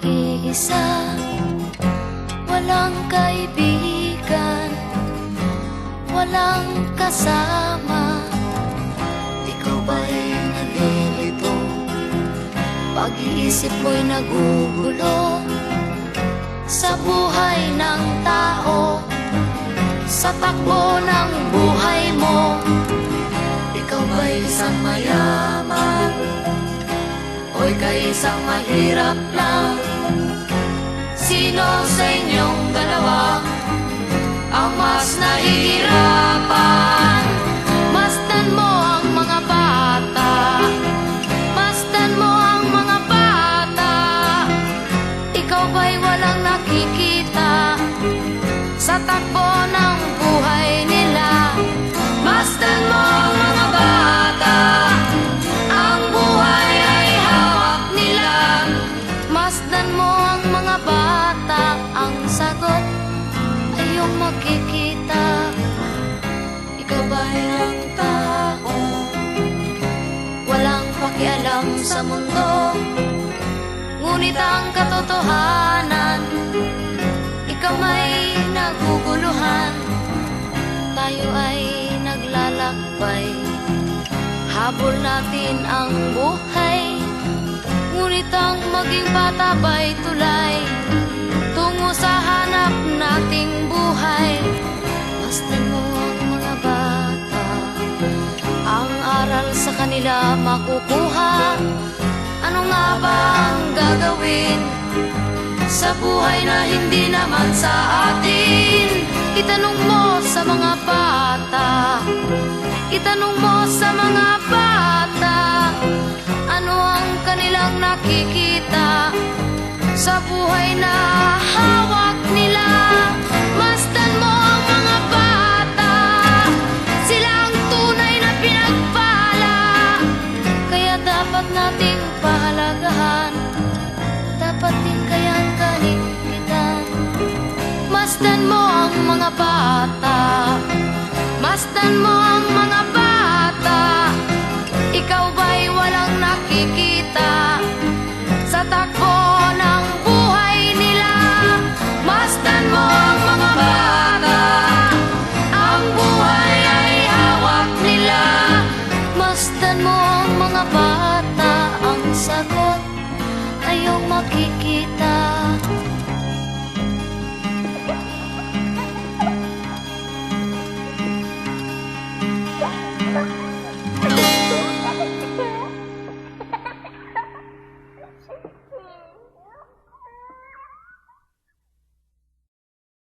Nag-iisa? Walang kaibigan Walang kasama Pag-iisip mo'y nagugulo Sa buhay ng tao Sa takbo ng buhay mo ikaw ba'y isang mayaman? O ika'y isang mahirap lang? Takbo ng buhay nila. Masdan mo ang mga bata Ang buhay ay hawak nila. Masdan mo ang mga bata Ang sagot ay iyong makikita. Ikaw ba'y ang tao? Walang pakialam sa mundo. Ngunit ang katotohanan naglalakbay Habol natin ang buhay Ngunit ang maging bata ba'y tulay? Tungo sa hanap nating buhay. Basta mo ang mga bata Ang aral sa kanila makukuha. Ano nga ba ang gagawin? Sa buhay na hindi naman sa atin? Itanong mo sa mga bata Itanong mo sa mga bata Ano ang kanilang nakikita? Sa buhay na hawak nila Masdan mo ang mga bata. Sila ang tunay na pinagpala Kaya dapat nating pahalagahan. Dapat din kayang kanikitan Masdan mo mga bata